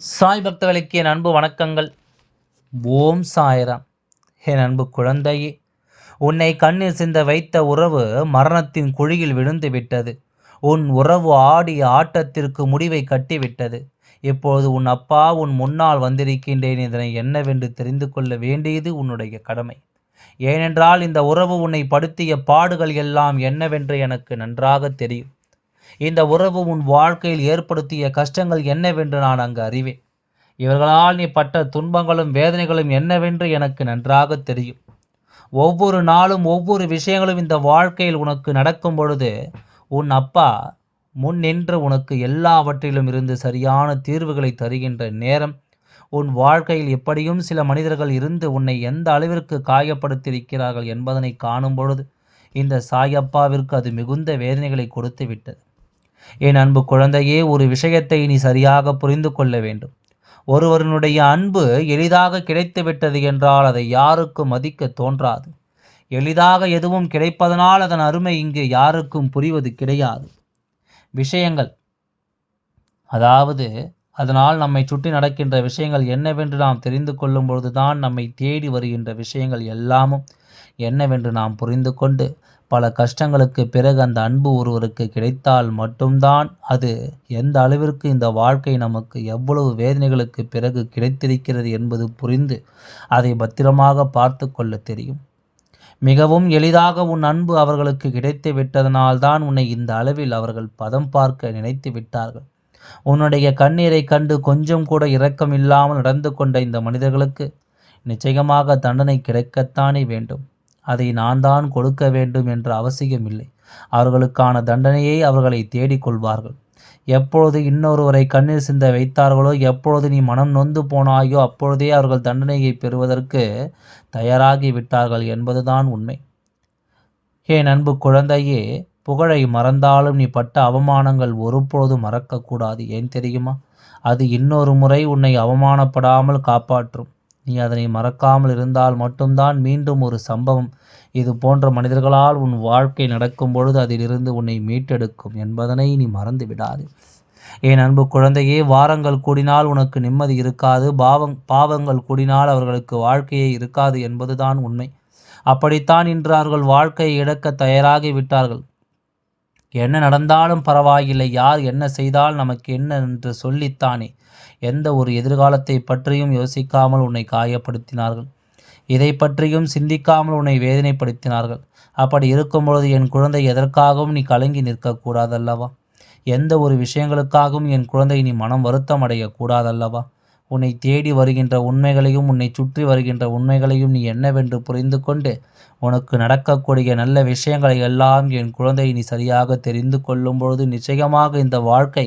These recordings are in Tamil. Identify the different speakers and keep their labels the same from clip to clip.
Speaker 1: சாய் பக்தர்களுக்கு என் அன்பு வணக்கங்கள். ஓம் சாய்ராம். என் அன்பு குழந்தையே உன்னை கண்ணீர் சிந்த வைத்த உறவு மரணத்தின் குழியில் விழுந்து விட்டது. உன் உறவு ஆடிய ஆட்டத்திற்கு முடிவை கட்டிவிட்டது. இப்பொழுது உன் அப்பா உன் முன்னால் வந்திருக்கின்றேன் இதனை என்னவென்று தெரிந்து கொள்ள வேண்டியது உன்னுடைய கடமை. ஏனென்றால் இந்த உறவு உன்னை படுத்திய பாடுகள் எல்லாம் என்னவென்று எனக்கு நன்றாக தெரியும். இந்த உறவு உன் வாழ்க்கையில் ஏற்படுத்திய கஷ்டங்கள் என்னவென்று நான் அங்கு அறிவேன். இவர்களால் நீ பட்ட துன்பங்களும் வேதனைகளும் என்னவென்று எனக்கு நன்றாக தெரியும். ஒவ்வொரு நாளும் ஒவ்வொரு விஷயங்களும் இந்த வாழ்க்கையில் உனக்கு நடக்கும் பொழுது உன் அப்பா முன் நின்று உனக்கு எல்லாவற்றிலும் இருந்து சரியான தீர்வுகளை தருகின்ற நேரம் உன் வாழ்க்கையில் எப்படியும் சில மனிதர்கள் இருந்து உன்னை எந்த அளவிற்கு காயப்படுத்தியிருக்கிறார்கள் என்பதனை காணும் பொழுது இந்த சாயப்பாவிற்கு அது மிகுந்த வேதனைகளை கொடுத்து விட்டது என் அன்பு குழந்தையே ஒரு விஷயத்தை நீ சரியாக புரிந்து கொள்ள வேண்டும். ஒருவரினுடைய அன்பு எளிதாக கிடைத்துவிட்டது என்றால் அதை யாருக்கும் மதிக்க தோன்றாது. எளிதாக எதுவும் கிடைப்பதனால் அதன் அருமை இங்கு யாருக்கும் புரிவது கிடையாது. விஷயங்கள். அதாவது அதனால் நம்மை சுற்றி நடக்கின்ற விஷயங்கள் என்னவென்று நாம் தெரிந்து கொள்ளும் பொழுதுதான் நம்மை தேடி வருகின்ற விஷயங்கள் எல்லாமும் என்னவென்று நாம் புரிந்து கொண்டு பல கஷ்டங்களுக்கு பிறகு அந்த அன்பு ஒருவருக்கு கிடைத்தால் மட்டும்தான் அது. எந்த அளவிற்கு இந்த வாழ்க்கை நமக்கு எவ்வளவு வேதனைகளுக்கு பிறகு கிடைத்திருக்கிறது என்பது புரிந்து அதை பத்திரமாக பார்த்து கொள்ள தெரியும். மிகவும் எளிதாக உன் அன்பு அவர்களுக்கு கிடைத்து விட்டதனால்தான் உன்னை இந்த அளவில் அவர்கள் பதம் பார்க்க நினைத்து விட்டார்கள். உன்னுடைய கண்ணீரை கண்டு கொஞ்சம் கூட இரக்கம் இல்லாமல் நடந்து கொண்ட இந்த மனிதர்களுக்கு நிச்சயமாக தண்டனை கிடைக்கத்தானே வேண்டும். அதை நான் தான் கொடுக்க வேண்டும் என்ற அவசியமில்லை. அவர்களுக்கான தண்டனையை அவர்களை தேடிக்கொள்வார்கள் எப்பொழுது இன்னொருவரை கண்ணீர் சிந்த வைத்தார்களோ எப்பொழுது நீ மனம் நொந்து போனாயோ அப்பொழுதே அவர்கள் தண்டனையை பெறுவதற்கு தயாராகி விட்டார்கள் என்பதுதான் உண்மை. ஏன் அன்பு குழந்தையே புகழை மறந்தாலும் நீ பட்ட அவமானங்கள் ஒருபொழுதும் மறக்கக்கூடாது. ஏன் தெரியுமா? அது இன்னொரு முறை உன்னை அவமானப்படாமல் காப்பாற்றும். நீ அதனை மறக்காமல் இருந்தால் மட்டும்தான் மீண்டும் ஒரு சம்பவம். இது போன்ற மனிதர்களால் உன் வாழ்க்கை நடக்கும் பொழுது அதிலிருந்து உன்னை மீட்டெடுக்கும் என்பதனை நீ மறந்து விடாது என் அன்பு குழந்தையே வாரங்கள் கூடினால் உனக்கு நிம்மதி இருக்காது. பாவங் பாவங்கள் கூடினால் அவர்களுக்கு வாழ்க்கையே இருக்காது என்பதுதான் உண்மை. அப்படித்தான் இன்று அவர்கள் வாழ்க்கையை இழக்க தயாராகி விட்டார்கள். என்ன நடந்தாலும் பரவாயில்லை. யார் என்ன செய்தால் நமக்கு என்ன என்று சொல்லித்தானே. எந்த ஒரு எதிர்காலத்தை பற்றியும் யோசிக்காமல் உன்னை காயப்படுத்தினார்கள். இதை பற்றியும் சிந்திக்காமல் உன்னை வேதனைப்படுத்தினார்கள். அப்படி இருக்கும்பொழுது என் குழந்தை எதற்காகவும் நீ கலங்கி நிற்கக்கூடாதல்லவா? எந்த ஒரு விஷயங்களுக்காகவும் என் குழந்தை நீ மனம் வருத்தம் அடையக்கூடாதல்லவா உன்னை தேடி வருகின்ற உண்மைகளையும் உன்னை சுற்றி வருகின்ற உண்மைகளையும் நீ என்னவென்று புரிந்து கொண்டு உனக்கு நடக்கக்கூடிய நல்ல விஷயங்களை எல்லாம் என் குழந்தை நீ சரியாக தெரிந்து கொள்ளும் பொழுது நிச்சயமாக இந்த வாழ்க்கை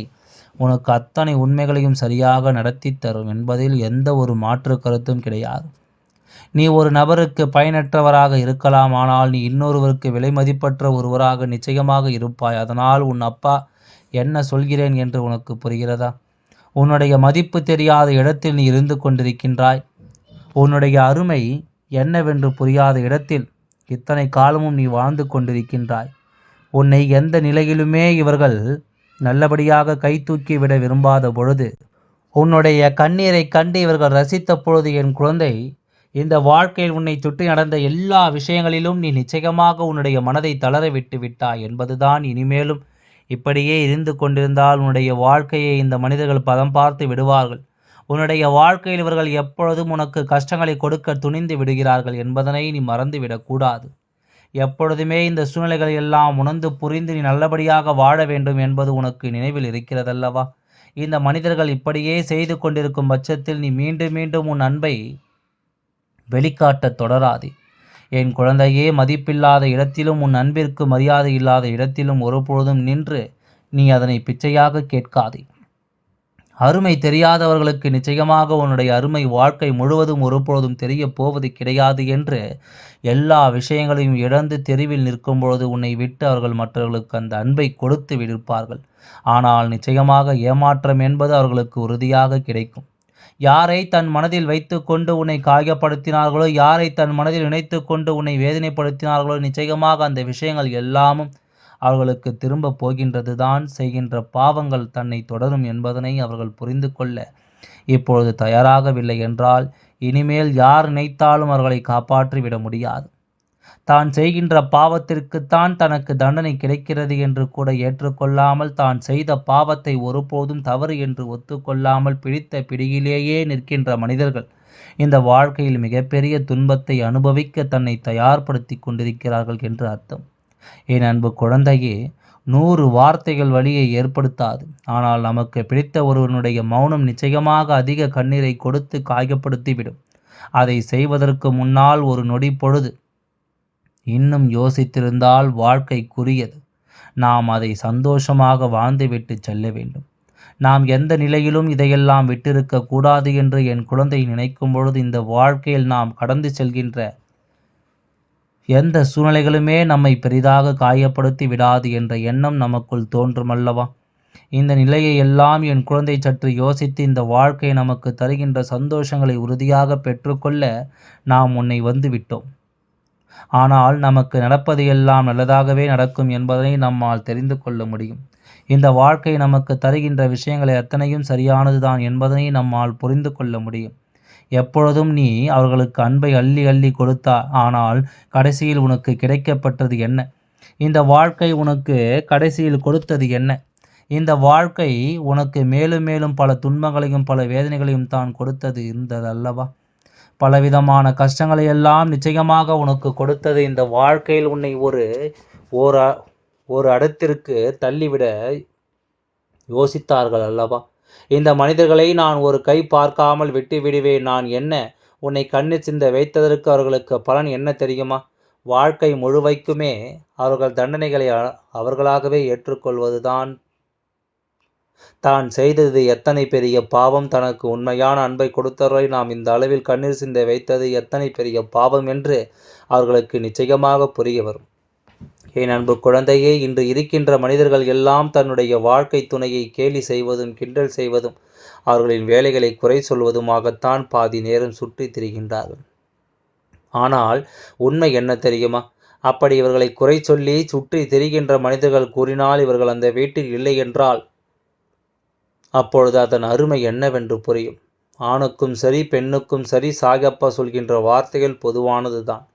Speaker 1: உனக்கு அத்தனை உண்மைகளையும் சரியாக நடத்தி தரும் என்பதில் எந்த ஒரு மாற்று கருத்தும் கிடையாது. நீ ஒரு நபருக்கு பயனற்றவராக இருக்கலாம் ஆனால் நீ இன்னொருவருக்கு விலை மதிப்பற்ற ஒருவராக நிச்சயமாக இருப்பாய். அதனால் உன் அப்பா என்ன சொல்கிறேன் என்று உனக்கு புரிகிறதா? உன்னுடைய மதிப்பு தெரியாத இடத்தில் நீ இருந்து கொண்டிருக்கின்றாய். உன்னுடைய அருமை என்னவென்று புரியாத இடத்தில் இத்தனை காலமும் நீ வாழ்ந்து கொண்டிருக்கின்றாய். உன்னை எந்த நிலையிலுமே இவர்கள் நல்லபடியாக கை தூக்கி விட விரும்பாத பொழுது உன்னுடைய கண்ணீரை கண்டு இவர்கள் ரசித்த பொழுது என் குழந்தை இந்த வாழ்க்கையில் உன்னை சுற்றி நடந்த எல்லா விஷயங்களிலும் நீ நிச்சயமாக உன்னுடைய மனதை தளர விட்டு விட்டாய் என்பதுதான் இனிமேலும் இப்படியே இருந்து கொண்டிருந்தால் உன்னுடைய வாழ்க்கையை இந்த மனிதர்கள் பதம் பார்த்து விடுவார்கள். உன்னுடைய வாழ்க்கையில் இவர்கள் எப்பொழுதும் உனக்கு கஷ்டங்களை கொடுக்க துணிந்து விடுகிறார்கள் என்பதனை நீ மறந்துவிடக்கூடாது எப்பொழுதுமே இந்த சூழ்நிலைகள் எல்லாம் உணர்ந்து புரிந்து நீ நல்லபடியாக வாழ வேண்டும் என்பது உனக்கு நினைவில் இருக்கிறதல்லவா? இந்த மனிதர்கள் இப்படியே செய்து கொண்டிருக்கும் பட்சத்தில் நீ மீண்டும் மீண்டும் உன் அன்பை வெளிக்காட்ட தொடராதே. என் குழந்தையே மதிப்பில்லாத இடத்திலும் உன் அன்பிற்கு மரியாதை இல்லாத இடத்திலும் ஒருபொழுதும் நின்று நீ அதனை பிச்சையாக கேட்காதே. அருமை தெரியாதவர்களுக்கு நிச்சயமாக உன்னுடைய அருமை வாழ்க்கை முழுவதும் ஒருபொழுதும் தெரிய போவது கிடையாது என்று எல்லா விஷயங்களையும் இழந்து தெருவில் நிற்கும் பொழுது உன்னை விட்டு அவர்கள் மற்றவர்களுக்கு அந்த அன்பை கொடுத்து விடுப்பார்கள். ஆனால் நிச்சயமாக ஏமாற்றம் என்பது அவர்களுக்கு உறுதியாக கிடைக்கும். யாரை தன் மனதில் வைத்து கொண்டு உன்னை காயப்படுத்தினார்களோ யாரை தன் மனதில் நினைத்து கொண்டு உன்னை வேதனைப்படுத்தினார்களோ நிச்சயமாக அந்த விஷயங்கள் எல்லாமும் அவர்களுக்கு திரும்ப போகின்றது தான் செய்கின்ற பாவங்கள் தன்னை தொடரும் என்பதனை அவர்கள் புரிந்து கொள்ள இப்பொழுது தயாராகவில்லை என்றால் இனிமேல் யார் நினைத்தாலும் அவர்களை காப்பாற்றிவிட முடியாது. தான் செய்கின்ற பாவத்திற்குத்தான் தனக்கு தண்டனை கிடைக்கிறது என்று கூட ஏற்றுக்கொள்ளாமல் தான் செய்த பாவத்தை ஒருபோதும் தவறு என்று ஒத்துக்கொள்ளாமல் பிடித்த பிடியிலேயே நிற்கின்ற மனிதர்கள் இந்த வாழ்க்கையில் மிகப்பெரிய துன்பத்தை அனுபவிக்க தன்னை தயார்படுத்தி கொண்டிருக்கிறார்கள் என்று அர்த்தம். என் அன்பு குழந்தையே நூறு வார்த்தைகள் வழியை ஏற்படுத்தாது. ஆனால் நமக்கு பிடித்த ஒருவனுடைய மௌனம் நிச்சயமாக அதிக கண்ணீரை கொடுத்து காயப்படுத்திவிடும். அதை செய்வதற்கு முன்னால் ஒரு நொடி பொழுது. இன்னும் யோசித்திருந்தால் வாழ்க்கைக்குரியது நாம் அதை சந்தோஷமாக வாழ்ந்துவிட்டு செல்ல வேண்டும். நாம் எந்த நிலையிலும் இதையெல்லாம் விட்டிருக்க கூடாது என்று என் குழந்தை நினைக்கும் பொழுது இந்த வாழ்க்கையில் நாம் கடந்து செல்கின்ற எந்த சூழ்நிலைகளுமே நம்மை பெரிதாக காயப்படுத்தி விடாது என்ற எண்ணம் நமக்குள் தோன்றும் அல்லவா இந்த நிலையை எல்லாம் என் குழந்தை சற்று யோசித்து இந்த வாழ்க்கை நமக்கு தருகின்ற சந்தோஷங்களை உறுதியாக பெற்றுக்கொள்ள நாம் உன்னை வந்துவிட்டோம். ஆனால் நமக்கு நடப்பது எல்லாம் நல்லதாகவே நடக்கும் என்பதனை நம்மால் தெரிந்து கொள்ள முடியும். இந்த வாழ்க்கை நமக்கு தருகின்ற விஷயங்களை அத்தனையும் சரியானதுதான் என்பதனை நம்மால் புரிந்து கொள்ள முடியும். எப்பொழுதும் நீ அவர்களுக்கு அன்பை அள்ளி அள்ளி கொடுத்தா ஆனால் கடைசியில் உனக்கு கிடைக்கப்பட்டது என்ன? இந்த வாழ்க்கை உனக்கு கடைசியில் கொடுத்தது என்ன? இந்த வாழ்க்கை உனக்கு மேலும் மேலும் பல துன்பங்களையும் பல வேதனைகளையும் தான் கொடுத்தது இருந்தது அல்லவா பலவிதமான கஷ்டங்களை எல்லாம் நிச்சயமாக உனக்கு கொடுத்தது இந்த வாழ்க்கையில் உன்னை ஒரு ஒரு ஒரு இடத்திற்கு தள்ளிவிட யோசித்தார்கள் அல்லவா? இந்த மனிதர்களை நான் ஒரு கை பார்க்காமல் விட்டு விடுவேன். நான் என்ன? உன்னை கண்ணு சிந்த வைத்ததற்கு அவர்களுக்கு பலன் என்ன தெரியுமா? வாழ்க்கை முழுவைக்குமே அவர்கள் தண்டனைகளை அவர்களாகவே ஏற்றுக்கொள்வதுதான். தான் செய்தது எத்தனை பெரிய பாவம். தனக்கு உண்மையான அன்பை கொடுத்தவர்களை நாம் இந்த அளவில் கண்ணீர் சிந்த வைத்தது எத்தனை பெரிய பாவம் என்று அவர்களுக்கு நிச்சயமாக புரிய வரும். என் அன்பு குழந்தையே இன்று இருக்கின்ற மனிதர்கள் எல்லாம் தன்னுடைய வாழ்க்கை துணையை கேலி செய்வதும் கிண்டல் செய்வதும் அவர்களின் வேலைகளை குறை சொல்வதுமாகத்தான் பாதி நேரம் சுற்றி திரிகின்றார்கள். ஆனால் உண்மை என்ன தெரியுமா? அப்படி இவர்களை குறை சொல்லி சுற்றி திரிகின்ற மனிதர்கள் கூறினால் இவர்கள் அந்த வீட்டில் இல்லை என்றால் அப்பொழுது அதன் அருமை என்னவென்று புரியும். ஆணுக்கும் சரி பெண்ணுக்கும் சரி சாகப்பா சொல்கின்ற வார்த்தைகள் பொதுவானது தான்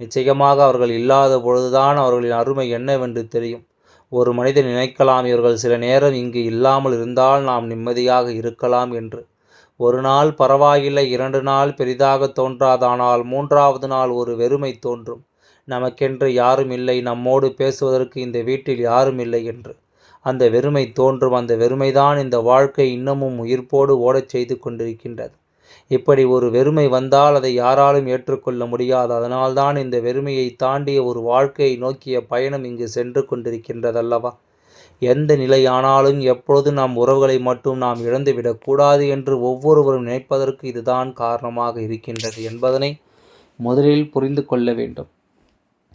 Speaker 1: நிச்சயமாக அவர்கள் இல்லாத பொழுதுதான் அவர்களின் அருமை என்னவென்று தெரியும். ஒரு மனிதன் நினைக்கலாம் இவர்கள் சில நேரம் இங்கு இல்லாமல் இருந்தால் நாம் நிம்மதியாக இருக்கலாம் என்று. ஒரு நாள் பரவாயில்லை இரண்டு நாள் பெரிதாக தோன்றாதானால் மூன்றாவது நாள் ஒரு வெறுமை தோன்றும். நமக்கென்று யாரும் இல்லை நம்மோடு பேசுவதற்கு இந்த வீட்டில் யாரும் இல்லை என்று. அந்த வெறுமை தோன்றும் அந்த வெறுமைதான் இந்த வாழ்க்கை இன்னமும் உயிர்ப்போடு ஓடச் செய்து கொண்டிருக்கின்றது. இப்படி ஒரு வெறுமை வந்தால் அதை யாராலும் ஏற்றுக்கொள்ள முடியாது. அதனால்தான் இந்த வெறுமையை தாண்டிய ஒரு வாழ்க்கையை நோக்கிய பயணம் இங்கு சென்று கொண்டிருக்கின்றதல்லவா? எந்த நிலையானாலும் எப்பொழுது நாம் உறவுகளை மட்டும் நாம் இழந்துவிடக்கூடாது என்று ஒவ்வொருவரும் நினைப்பதற்கு இதுதான் காரணமாக இருக்கின்றது என்பதனை முதலில் புரிந்து கொள்ள வேண்டும்.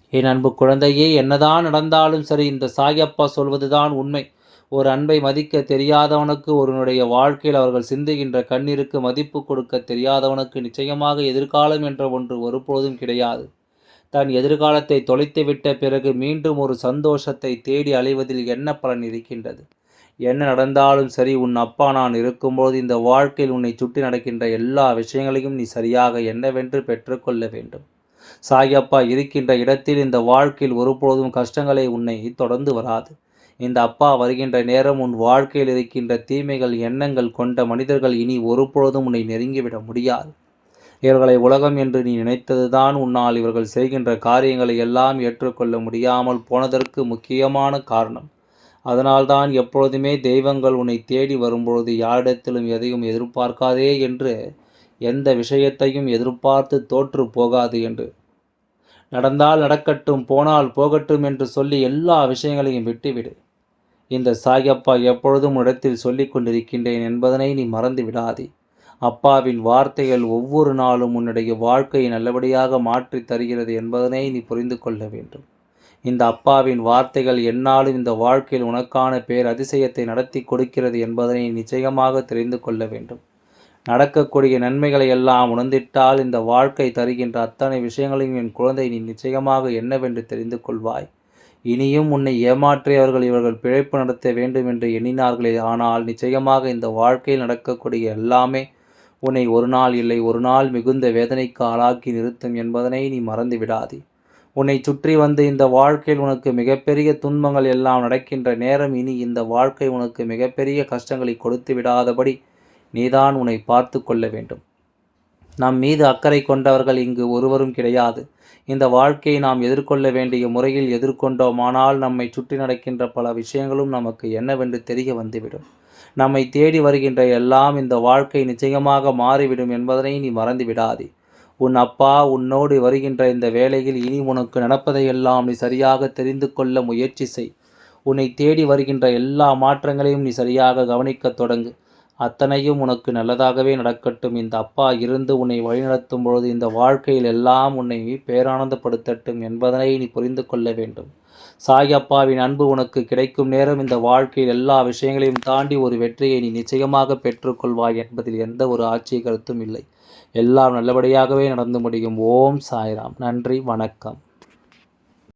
Speaker 1: என் அன்பு குழந்தையே என்னதான் நடந்தாலும் சரி இந்த சாயப்பா சொல்வதுதான் உண்மை. ஒரு அன்பை மதிக்க தெரியாதவனுக்கு ஒருவனுடைய வாழ்க்கையில் அவர்கள் சிந்துகின்ற கண்ணீருக்கு மதிப்பு கொடுக்க தெரியாதவனுக்கு நிச்சயமாக எதிர்காலம் என்ற ஒன்று ஒருபொழுதும் கிடையாது. தன் எதிர்காலத்தை தொலைத்துவிட்ட பிறகு மீண்டும் ஒரு சந்தோஷத்தை தேடி அலைவதில் என்ன பலன் இருக்கின்றது? என்ன நடந்தாலும் சரி உன் அப்பா நான் இருக்கும்போது இந்த வாழ்க்கையில் உன்னை சுற்றி நடக்கின்ற எல்லா விஷயங்களையும் நீ சரியாக என்னவென்று பெற்றுக்கொள்ள வேண்டும். சாயப்பா இருக்கின்ற இடத்தில் இந்த வாழ்க்கையில் ஒருபொழுதும் கஷ்டங்களை உன்னை தொடர்ந்து வராது. இந்த அப்பா வருகின்ற நேரம் உன் வாழ்க்கையில் இருக்கின்ற தீமைகள் எண்ணங்கள் கொண்ட மனிதர்கள் இனி ஒருபொழுதும் உன்னை நெருங்கிவிட முடியாது. இவர்களை உலகம் என்று நீ நினைத்ததுதான் உன்னால் இவர்கள் செய்கின்ற காரியங்களை எல்லாம் ஏற்றுக்கொள்ள முடியாமல் போனதற்கு முக்கியமான காரணம். அதனால்தான் எப்பொழுதுமே தெய்வங்கள் உன்னை தேடி வரும்பொழுது யாரிடத்திலும் எதையும் எதிர்பார்க்காதே என்று எந்த விஷயத்தையும் எதிர்பார்த்து தோற்று போகாது என்று. நடந்தால் நடக்கட்டும் போனால் போகட்டும் என்று சொல்லி எல்லா விஷயங்களையும் விட்டுவிடு. இந்த சாயப்பா எப்பொழுதும் இடத்தில் சொல்லிக் கொண்டிருக்கின்றேன் என்பதனை நீ மறந்து விடாதே. அப்பாவின் வார்த்தைகள் ஒவ்வொரு நாளும் உன்னுடைய வாழ்க்கையை நல்லபடியாக மாற்றி தருகிறது என்பதனை நீ புரிந்து கொள்ள வேண்டும். இந்த அப்பாவின் வார்த்தைகள் என்னாலும் இந்த வாழ்க்கையில் உனக்கான பேர் அதிசயத்தை நடத்தி கொடுக்கிறது என்பதனை நிச்சயமாக தெரிந்து கொள்ள வேண்டும். நடக்கக்கூடிய நன்மைகளை எல்லாம் உணர்ந்திட்டால் இந்த வாழ்க்கை தருகின்ற அத்தனை விஷயங்களையும் என் குழந்தை நீ நிச்சயமாக என்னவென்று தெரிந்து கொள்வாய். இனியும் உன்னை ஏமாற்றியவர்கள் இவர்கள் பிழைப்பு நடத்த வேண்டும் என்று எண்ணினார்களே. ஆனால் நிச்சயமாக இந்த வாழ்க்கையில் நடக்கக்கூடிய எல்லாமே உன்னை ஒரு நாள் இல்லை ஒரு நாள் மிகுந்த வேதனைக்கு ஆளாக்கி நிறுத்தும் என்பதனை நீ மறந்து விடாதே. உன்னை சுற்றி வந்து இந்த வாழ்க்கையில் உனக்கு மிகப்பெரிய துன்பங்கள் எல்லாம் நடக்கின்ற நேரம் இனி இந்த வாழ்க்கை உனக்கு மிகப்பெரிய கஷ்டங்களை கொடுத்து விடாதபடி நீதான் உன்னை பார்த்து கொள்ள வேண்டும். நம் மீது அக்கறை கொண்டவர்கள் இங்கு ஒருவரும் கிடையாது. இந்த வாழ்க்கையை நாம் எதிர்கொள்ள வேண்டிய முறையில் எதிர்கொண்டோமானால் நம்மை சுற்றி நடக்கின்ற பல விஷயங்களும் நமக்கு என்னவென்று தெரிய வந்துவிடும். நம்மை தேடி வருகின்ற எல்லாம் இந்த வாழ்க்கை நிச்சயமாக மாறிவிடும் என்பதனை நீ மறந்து விடாதே உன் அப்பா உன்னோடு வருகின்ற இந்த வேளையில் இனி உனக்கு நடப்பதையெல்லாம் நீ சரியாக தெரிந்து கொள்ள முயற்சி செய். உன்னை தேடி வருகின்ற எல்லா மாற்றங்களையும் நீ சரியாக கவனிக்கத் தொடங்கு. அத்தனையும் உனக்கு நல்லதாகவே நடக்கட்டும். இந்த அப்பா இருந்து உன்னை வழிநடத்தும் பொழுது இந்த வாழ்க்கையில் எல்லாம் உன்னை பேரானந்தப்படுத்தட்டும் என்பதனை நீ புரிந்து கொள்ள வேண்டும். சாய் அப்பாவின் அன்பு உனக்கு கிடைக்கும் நேரம் இந்த வாழ்க்கையில் எல்லா விஷயங்களையும் தாண்டி ஒரு வெற்றியை நீ நிச்சயமாக பெற்றுக்கொள்வாய் என்பதில் எந்த ஒரு ஆட்சிய கருத்தும் இல்லை. எல்லாம் நல்லபடியாகவே நடந்து முடியும். ஓம் சாய்ராம். நன்றி. வணக்கம்.